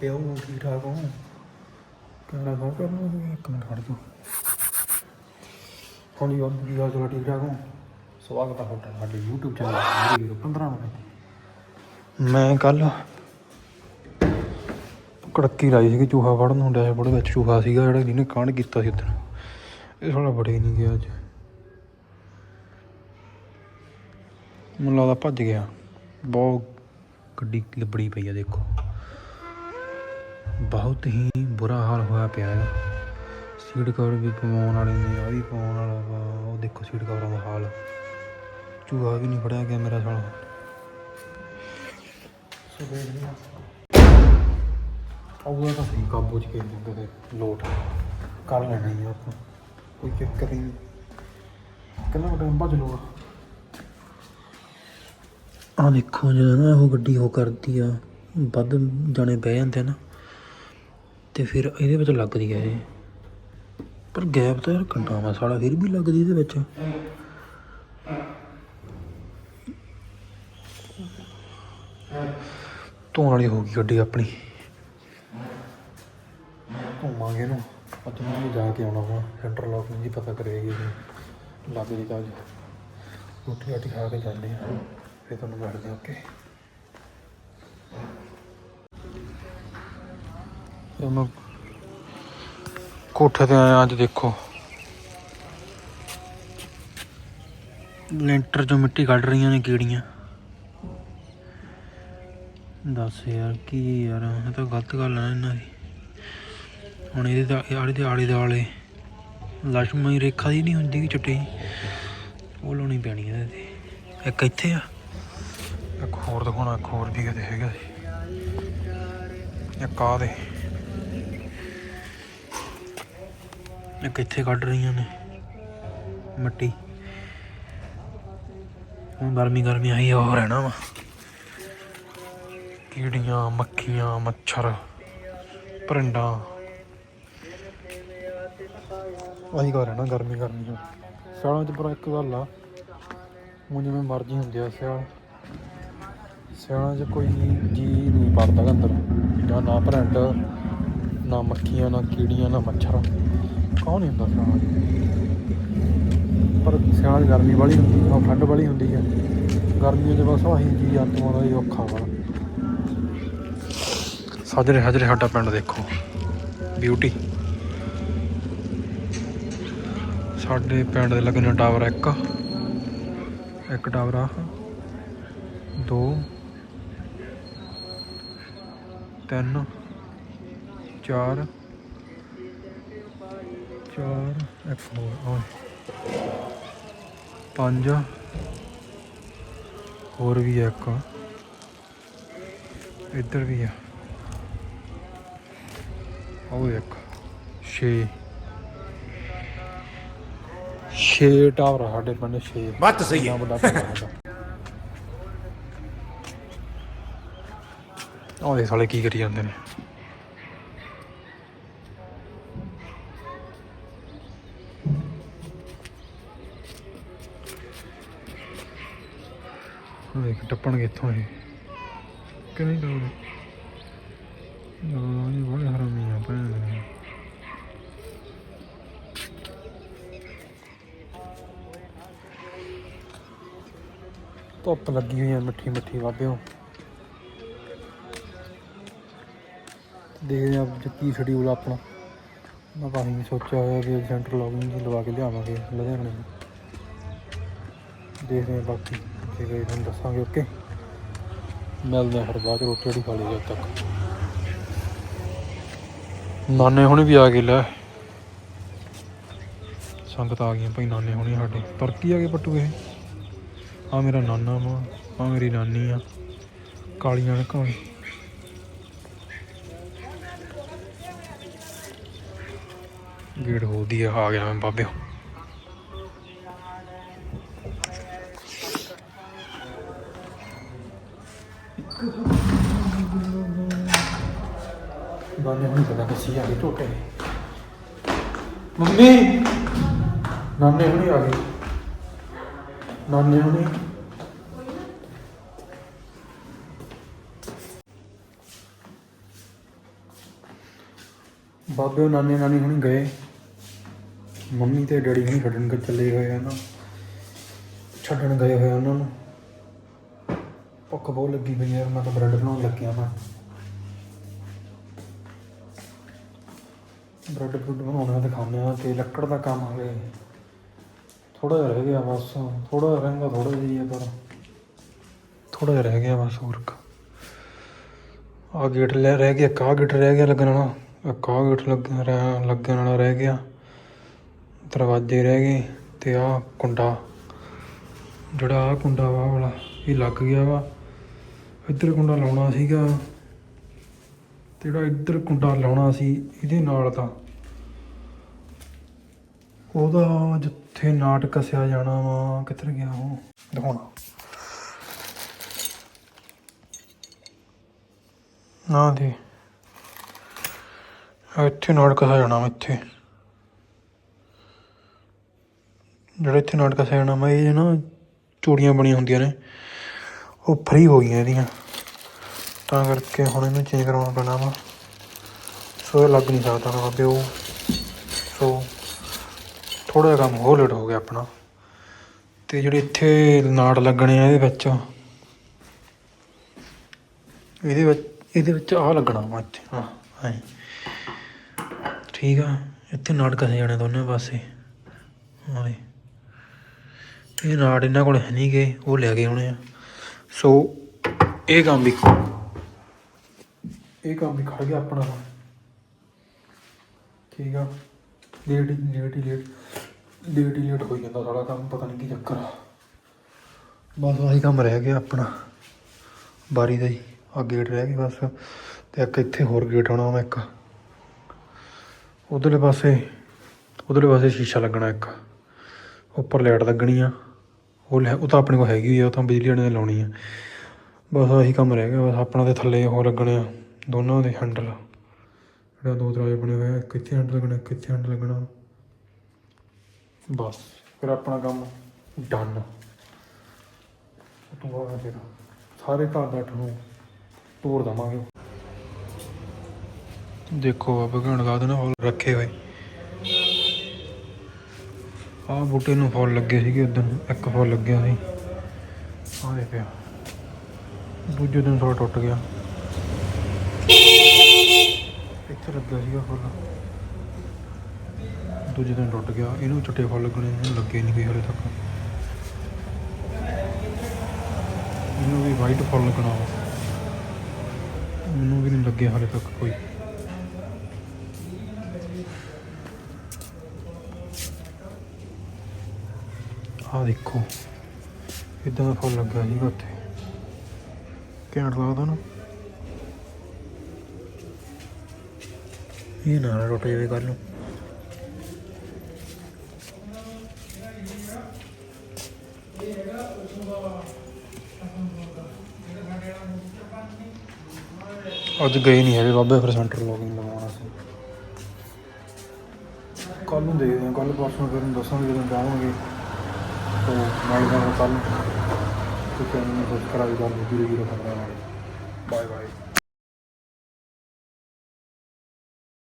ਪਿਓ ਠੀਕ ਠਾਕ ਹੋ ਕਹਿਣਾ ਕੋ ਕਰਨਾ ਇੱਕ ਮਿੰਟ ਖੜ ਜਾ। ਹਾਂਜੀ ਹੋਰ ਕੀ ਹਾਲ ਚਾਲ ਠੀਕ ਠਾਕ ਹੋ ਸਵਾਗਤ ਹੈ ਤੁਹਾਡਾ ਸਾਡੇ YouTube ਚੈਨਲ ਵੀਡੀਓ 15 ਨੂੰ ਮੈਂ ਕੱਲ ਕੜੱਕੀ ਲਾਈ ਸੀਗੀ, ਚੂਹਾ ਫੜਨ ਨੂੰ ਡਿਆ ਬੜੇ ਵਿੱਚ ਚੂਹਾ ਸੀਗਾ, ਜਿਹੜਾ ਜਿਹਨੇ ਕਾਂਡ ਕੀਤਾ ਸੀ ਉਦੋਂ ਇਹ ਸਾਲਾ ਬੜੇ ਨਹੀਂ ਗਿਆ ਅੱਜ। ਮੈਨੂੰ ਲੱਗਦਾ ਭੱਜ ਗਿਆ। ਬਹੁਤ ਗੱਡੀ ਲੱਭਣੀ ਪਈ ਆ, ਦੇਖੋ। ਬਹੁਤ ਹੀ ਬੁਰਾ ਹਾਲ ਹੋਇਆ ਪਿਆ ਹੈ। ਸੀਟ ਕਵਰ ਵੀ ਪਵਾਉਣ ਵਾਲੇ ਨੇ ਆ ਵੀ ਪਵਾਉਣ ਵਾਲਾ ਵਾ, ਉਹ ਦੇਖੋ ਸੀਟ ਕਵਰਾਂ ਦਾ ਹਾਲ। ਚੂਹਾ ਵੀ ਨਹੀਂ ਫੜਿਆ ਗਿਆ ਮੇਰਾ ਸਾਲਾ। ਸੋ ਦੇਖਦੇ ਹਾਂ ਆਉਂਦਾ ਤਾਂ ਸਹੀ ਕਾਬੂ ਚ ਕੇ ਦਿੰਦੇ ਲੋਟ ਕਰ ਲੈਣਾ ਹੀ ਆਪਾਂ। ਕੋਈ ਚੱਕਰ ਨਹੀਂ। ਕਿੰਨਾ ਟਾਈਮ ਭੱਜ ਲੂਗਾ ਆ ਦੇਖੋ, ਜਦੋਂ ਨਾ ਉਹ ਗੱਡੀ ਉਹ ਕਰਦੀ ਆ, ਵੱਧ ਜਾਣੇ ਬਹਿ ਜਾਂਦੇ ਨਾ। ਤੇ ਫਿਰ ਇਹਦੇ ਵਿੱਚ ਲੱਗਦੀ ਹੈ ਇਹ। ਪਰ ਗੈਪ ਤਾਂ ਯਾਰ ਘੰਟਾ ਵਾ ਸਾਲਾ ਫਿਰ ਵੀ ਲੱਗਦੀ ਇਹਦੇ ਵਿੱਚ। ਧੋਣ ਵਾਲੀ ਹੋ ਗਈ ਗੱਡੀ ਆਪਣੀ। ਘੁੰਮਾਂਗੇ ਇਹਨੂੰ। ਅੱਜ ਮੈਂ ਜਾ ਕੇ ਆਉਣਾ ਵਾ। ਸੈਂਟਰ ਲੋਕ ਜੀ ਪਤਾ ਕਰੇਗੀ ਜੀ ਲੱਗ ਜੀ ਕਾਜ ਰੋਟੀ ਰਾਟੀ ਖਾ ਕੇ ਜਾਂਦੇ ਆ। ਫਿਰ ਤੁਹਾਨੂੰ ਮਿਲਦੇ ਓਕੇ ਇਹ ਮੈਂ ਕੋਠੇ ਤੇ ਆਇਆ ਅੱਜ ਦੇਖੋ। ਲੈਂਟਰ ਚੋਂ ਮਿੱਟੀ ਕੱਢ ਰਹੀਆਂ ਨੇ ਕੀੜੀਆਂ। ਦੱਸ ਯਾਰ ਕੀ ਯਾਰ, ਇਹ ਤਾਂ ਗਲਤ ਗੱਲ ਆ ਇਹਨਾਂ ਦੀ। ਹੁਣ ਇਹਦੇ ਦਾ ਆਲੇ ਦੇ ਆਲੇ ਦੁਆਲੇ ਲక్ష్ਮੀ ਰੇਖਾ ਦੀ ਨਹੀਂ ਹੁੰਦੀ ਕਿ ਚਿੱਟੀ। ਉਹ ਲਾਉਣੀ ਪੈਣੀ ਇਹਦੇ ਤੇ। ਇੱਕ ਇੱਥੇ ਆ। ਇੱਕ ਹੋਰ ਦਿਖਾਉਣਾ, ਇੱਕ ਹੋਰ ਵੀ ਕਿਤੇ ਹੈਗਾ ਇੱਕ ਆ ਦੇ। ਇੱਕ ਇੱਥੇ ਕੱਢ ਰਹੀਆਂ ਨੇ? ਮਿੱਟੀ। ਹੁਣ ਗਰਮੀ ਗਰਮੀ ਆਈ ਆ, ਰਹਿਣਾ ਵਾ। ਕੀੜੀਆਂ ਮੱਖੀਆਂ ਮੱਛਰ ਪਰੰਡਾਂ। ਆਹੀ ਘਰ ਹੈ ਗਰਮੀ ਗਰਮੀ ਚ। ਸਿਆਲਾਂ ਚ ਪਰ ਇੱਕ ਗੱਲ ਆ ਹੁਣ ਜਿਵੇਂ ਮਰਜ਼ੀ ਹੁੰਦੀ ਆ ਸਿਆਲ। ਸਿਆਲਾਂ ਚ ਕੋਈ ਜੀ ਨਹੀਂ ਪੜਦਾ ਅੰਦਰ। ਜਾਂ ਨਾ ਭਰੰਡ ਨਾ ਮੱਖੀਆਂ ਨਾ ਕੀੜੀਆਂ ਨਾ ਮੱਛਰ। ਕੌਣ ਨਹੀਂ ਹੁੰਦਾ ਸਿਆਲਾਂ। ਪਰ ਸਿਆਲ ਗਰਮੀ ਵਾਲੀ ਹੁੰਦੀ ਆ ਠੰਡ ਵਾਲੀ ਹੁੰਦੀ ਆ ਗਰਮੀ 'ਚ ਬਸ ਆਹੀ ਜੀ, ਆਤਮਾ ਦਾ ਹੀ ਔਖਾ ਵਾ। ਸਾਜਰੇ ਹਾਜਰੇ ਸਾਡਾ ਪਿੰਡ ਦੇਖੋ। ਬਿਊਟੀ ਸਾਡੇ ਪਿੰਡ ਦੇ ਲੱਗਣੇ ਟਾਵਰ ਇੱਕ। ਇੱਕ ਟਾਵਰ ਆ ਦੋ। ਤਿੰਨ। ਚਾਰ। ਚਾਰ ਇੱਕ ਹੋਰ ਓਏ। ਪੰਜ। ਹੋਰ ਵੀ ਇੱਕ। ਇੱਧਰ ਵੀ ਆ। ਉਹ ਇੱਕ। 6 6 ਟਾਵਰ ਸਾਡੇ ਪਿੰਡ 6 ਬਾਤ ਸਹੀ ਹੈ। ਵੱਡਾ ਆ ਸਾਡਾ। ਸਾਲੇ ਕੀ ਕਰੀ ਜਾਂਦੇ ਨੇ। ਦੇਖ, ਟੱਪਣਗੇ ਇੱਥੋਂ ਇਹ। ਕਿ ਨਹੀਂ ਟੱਪਦੇ ਨਾ, ਇਹ ਬੜੇ ਹਰਾਮੀ ਆ ਭੈਣ। ਦੇ ਧੁੱਪ ਲੱਗੀ ਹੋਈ ਆ ਮਿੱਠੀ ਮਿੱਠੀ ਵਾਬਿਓ ਦੇਖਦੇ ਆ ਕੀ ਸ਼ਡਿਊਲ ਆਪਣਾ। ਮੈਂ ਤਾਂ ਸੋਚਿਆ ਹੋਇਆ ਕਿ ਸੈਂਟਰ ਲੌਗਿੰਗ ਜੀ ਲਵਾ ਕੇ ਲਿਆਵਾਂਗੇ, ਲੁਧਿਆਣੇ ਦੇਖਦੇ ਆ ਬਾਕੀ। ਜੇ ਗਏ ਤੁਹਾਨੂੰ ਦੱਸਾਂਗੇ ਓਕੇ ਮਿਲਦੇ ਫਿਰ ਬਾਅਦ ਰੋਟੀ ਰੋਟੀ ਖਾ ਲਈ ਜਦ ਤੱਕ। ਨਾਨੇ ਹੁਣੇ ਵੀ ਆ ਗਏ, ਲੈ। ਸੰਗਤ ਆ ਗਈਆਂ ਭਾਈ ਨਾਨੇ ਹੁਣੇ ਸਾਡੇ। ਤੁਰਕੀ ਆ ਗਏ ਪੱਟੂ ਇਹ। ਆ ਮੇਰਾ ਨਾਨਾ ਵਾ ਆ ਮੇਰੀ ਨਾਨੀ ਆ। ਕਾਲੀਆਂ ਅੱਖਾਂ ਵਾਲੀ। ਗੇਟ ਖੋਲਦੀ ਆ ਆ ਗਿਆ ਮੈਂ ਬਾਬੇ। ਨਾਨੇ ਹੁਣੀ ਪਤਾ ਕਿੱਸੀ ਆ ਗਏ ਝੋਟੇ ਮੰਮੀ! ਨਾਨੇ ਹੁਣੀ ਆ ਗਏ। ਨਾਨੇ ਹੁਣੀ। ਬਾਬੇ ਉਹ ਨਾਨੇ ਨਾਨੀ ਹੁਣੀ ਗਏ। ਮੰਮੀ ਤੇ ਡੈਡੀ ਹੁਣੀ ਛੱਡਣ ਕੇ ਚੱਲੇ ਹੋਏ ਆ ਛੱਡਣ ਗਏ ਹੋਏ ਉਹਨਾਂ ਨੂੰ। ਭੁੱਖ ਬਹੁਤ ਲੱਗੀ ਪਈ ਯਾਰ ਮੈਂ ਤਾਂ ਬ੍ਰੈਡ ਬਣਾਉਣ ਲੱਗਿਆ ਮੈਂ। ਬ੍ਰੈਡ ਬਰੂਡ ਬਣਾਉਣਾ ਤੇ ਖਾਣੇ ਆ ਤੇ ਲੱਕੜ ਦਾ ਕੰਮ ਹਲੇ ਥੋੜਾ ਜਿਹਾ ਰਹਿ ਗਿਆ ਬਸ ਥੋੜਾ ਜਿਹਾ ਰਹਿੰਦਾ ਥੋੜਾ ਜਿਹਾ ਹੀ ਪਰ। ਥੋੜਾ ਜਿਹਾ ਰਹਿ ਗਿਆ ਬਸ, ਹੋਰ ਕ। ਆ ਗੇਟ ਲੈ ਰਹਿ ਗਿਆ ਕਾ ਗੇਟ ਰਹਿ ਗਿਆ ਲੱਗਣ ਵਾਲਾ ਕਾ ਗੇਟ ਲੱਗ ਰਹਿ- ਲੱਗਣ ਵਾਲਾ ਰਹਿ ਗਿਆ। ਦਰਵਾਜ਼ੇ ਰਹਿ ਗਏ ਤੇ ਆ ਕੁੰਡਾ। ਜਿਹੜਾ ਆ ਕੁੰਡਾ ਵਾ, ਵਾਲਾ, ਇਹ ਲੱਗ ਗਿਆ ਵਾ। ਇੱਧਰ ਕੁੰਡਾ ਲਾਉਣਾ ਸੀਗਾ ਤੇ ਜਿਹੜਾ ਇੱਧਰ ਕੁੰਡਾ ਲਾਉਣਾ ਸੀ ਇਹਦੇ ਨਾਲ ਤਾਂ ਉਹਦਾ ਜਿੱਥੇ ਨਾਟ ਕਸਿਆ ਜਾਣਾ ਵਾ, ਕਿੱਧਰ ਗਿਆ ਉਹ? ਦਿਖਾਉਣਾ। ਨਾ ਦੀ। ਇੱਥੇ ਨਾਟ ਕਸਿਆ ਜਾਣਾ ਵਾ ਇੱਥੇ। ਜਿਹੜਾ ਇੱਥੇ ਨਾਟ ਕਸਿਆ ਜਾਣਾ ਵਾ, ਇਹ ਨਾ ਚੂੜੀਆਂ ਬਣੀਆਂ ਹੁੰਦੀਆਂ ਨੇ। ਉਹ ਫਰੀ ਹੋ ਗਈਆਂ ਇਹਦੀਆਂ। ਤਾਂ ਕਰਕੇ ਹੁਣ ਇਹਨੂੰ ਚੇਂਜ ਕਰਵਾਉਣਾ ਪੈਣਾ ਵਾ। ਸੋ ਇਹ ਲੱਗ ਨਹੀਂ ਸਕਦਾ ਨਾ ਬਾਬੇ ਉਹ। ਸੋ ਥੋੜਾ ਜਿਹਾ ਕੰਮ ਹੋਰ ਲੇਟ ਹੋ ਗਿਆ ਆਪਣਾ। ਤੇ ਜਿਹੜੇ ਇੱਥੇ ਨਾੜ ਲੱਗਣੇ ਆ ਇਹਦੇ ਵਿੱਚ ਇਹਦੇ ਵਿੱਚ ਇਹਦੇ ਵਿੱਚ ਆਹ ਲੱਗਣਾ ਵਾ ਇੱਥੇ। ਹਾਂ ਹਾਂ ਠੀਕ ਆ। ਇੱਥੇ ਨਾੜ ਕਸੇ ਜਾਣੇ ਦੋਨੇ ਪਾਸੇ। ਹਾਂ ਇਹ ਨਾੜ ਇਹਨਾਂ ਕੋਲ ਹੈ ਨਹੀਂ ਗਏ ਉਹ ਲੈ ਗਏ ਹੋਣੇ ਆ। ਸੋ ਇਹ ਕੰਮ ਵੀ ਇਹ ਕੰਮ ਵੀ ਖੜ ਗਿਆ ਆਪਣਾ ਹੁਣ। ਠੀਕ ਆ। ਲੇਟ ਹੀ ਲੇਟ ਹੀ ਲੇਟ ਲੇਟ ਹੀ ਲੇਟ ਹੋਈ ਜਾਂਦਾ ਸਾਰਾ ਕੰਮ ਪਤਾ ਨਹੀਂ ਕੀ ਚੱਕਰ ਆ। ਬਸ ਆਹੀ ਕੰਮ ਰਹਿ ਗਿਆ ਆਪਣਾ। ਬਾਰੀ ਦਾ ਹੀ। ਆ ਗੇਟ ਰਹਿ ਗਿਆ ਬਸ। ਤੇ ਇੱਕ ਇੱਥੇ ਹੋਰ ਗੇਟ ਆਉਣਾ ਵਾ ਇੱਕ। ਉਧਰਲੇ ਪਾਸੇ ਉਧਰਲੇ ਪਾਸੇ ਸ਼ੀਸ਼ਾ ਲੱਗਣਾ ਇੱਕ। ਉੱਪਰ ਲਾਈਟ ਲੱਗਣੀ ਆ। ਉਹ ਲੈ, ਉਹ ਤਾਂ ਆਪਣੇ ਕੋਲ ਹੈਗੀ ਆ, ਉਹ ਤਾਂ ਬਿਜਲੀ ਵਾਲੇ ਨੇ ਲਾਉਣੀ ਆ। ਬਸ ਆਹੀ ਕੰਮ ਰਹਿ ਗਿਆ, ਬਸ ਆਪਣਾ ਤੇ ਥੱਲੇ ਉਹ ਲੱਗਣੇ ਆ, ਦੋਨਾਂ ਦੇ ਹੈਂਡਲ ਜਿਹੜਾ ਦੋ ਦਰਵਾਜ਼ੇ ਬਣੇ ਹੋਏ ਆ, ਇੱਕ ਹੈਂਡਲ ਲੱਗਣਾ ਕਿੱਥੇ ਹੈਂਡਲ ਲੱਗਣਾ। ਬਸ, ਫਿਰ ਆਪਣਾ ਕੰਮ ਡਨ ਤੋਂ ਬਾਅਦ ਫਿਰ ਸਾਰੇ ਘਰ ਦਾ ਨੂੰ ਤੋੜ ਦਵਾਂਗੇ। ਦੇਖੋ ਆ ਬਗਣ ਲਗਾ ਦੇਣਾ ਫੁੱਲ ਰੱਖੇ ਹੋਏ। ਆਹ ਬੂਟੇ ਨੂੰ ਫੁੱਲ ਲੱਗੇ ਸੀਗੇ ਉਦੋਂ ਇੱਕ ਫੁੱਲ ਲੱਗਿਆ ਸੀ। ਆਹ ਦੇ ਦੂਜੇ ਦਿਨ ਥੋੜਾ ਟੁੱਟ ਗਿਆ। ਇੱਥੇ ਲੱਗਾ ਸੀਗਾ ਫੁੱਲ। ਦੂਜੇ ਦਿਨ ਟੁੱਟ ਗਿਆ, ਇਹਨੂੰ ਚਿੱਟੇ ਫੁੱਲ ਲੱਗਣੇ, ਇਹਨੂੰ ਲੱਗੇ ਨਹੀਂ ਕੋਈ ਹਲੇ ਤੱਕ। ਇਹਨੂੰ ਵੀ ਵਾਈਟ ਫੁੱਲ ਲੱਗਣਾ ਵਾ। ਮੈਨੂੰ ਵੀ ਨਹੀਂ ਲੱਗੇ ਹਾਲੇ ਤੱਕ ਕੋਈ। ਆਹ ਦੇਖੋ। ਇਦਾਂ ਦਾ ਫੁੱਲ ਲੱਗਾ ਸੀਗਾ ਉੱਥੇ। ਘੈਂਟ ਲੱਗਦਾ ਨਾ। ਇਹ ਨਾ ਟੁੱਟ ਜਾਵੇ ਕੱਲ ਨੂੰ। ਅੱਜ ਗਏ ਨਹੀਂ ਹੈਗੇ ਬਾਬੇ, ਫਿਰ ਸੈਂਟਰ ਲੌਗਿੰਗ ਲਗਾਉਣਾ ਸੀ ਕੱਲ ਨੂੰ ਦੇਖਦੇ ਹਾਂ ਕੱਲ ਪਰਸੋਂ ਫਿਰ ਦੱਸਾਂਗੇ ਜਦੋਂ ਜਾਵਾਂਗੇ। ਤੋ ਨਾਲ ਦਾ ਕੱਲ ਤੇ ਚੈਨਲ ਨੂੰ ਸਬਸਕ੍ਰਾਈਬ ਕਰ ਲਓ ਜੀਰੋ ਜੀਰੋ ਖਬਰਾਂ ਵਾਲੇ ਬਾਏ ਬਾਏ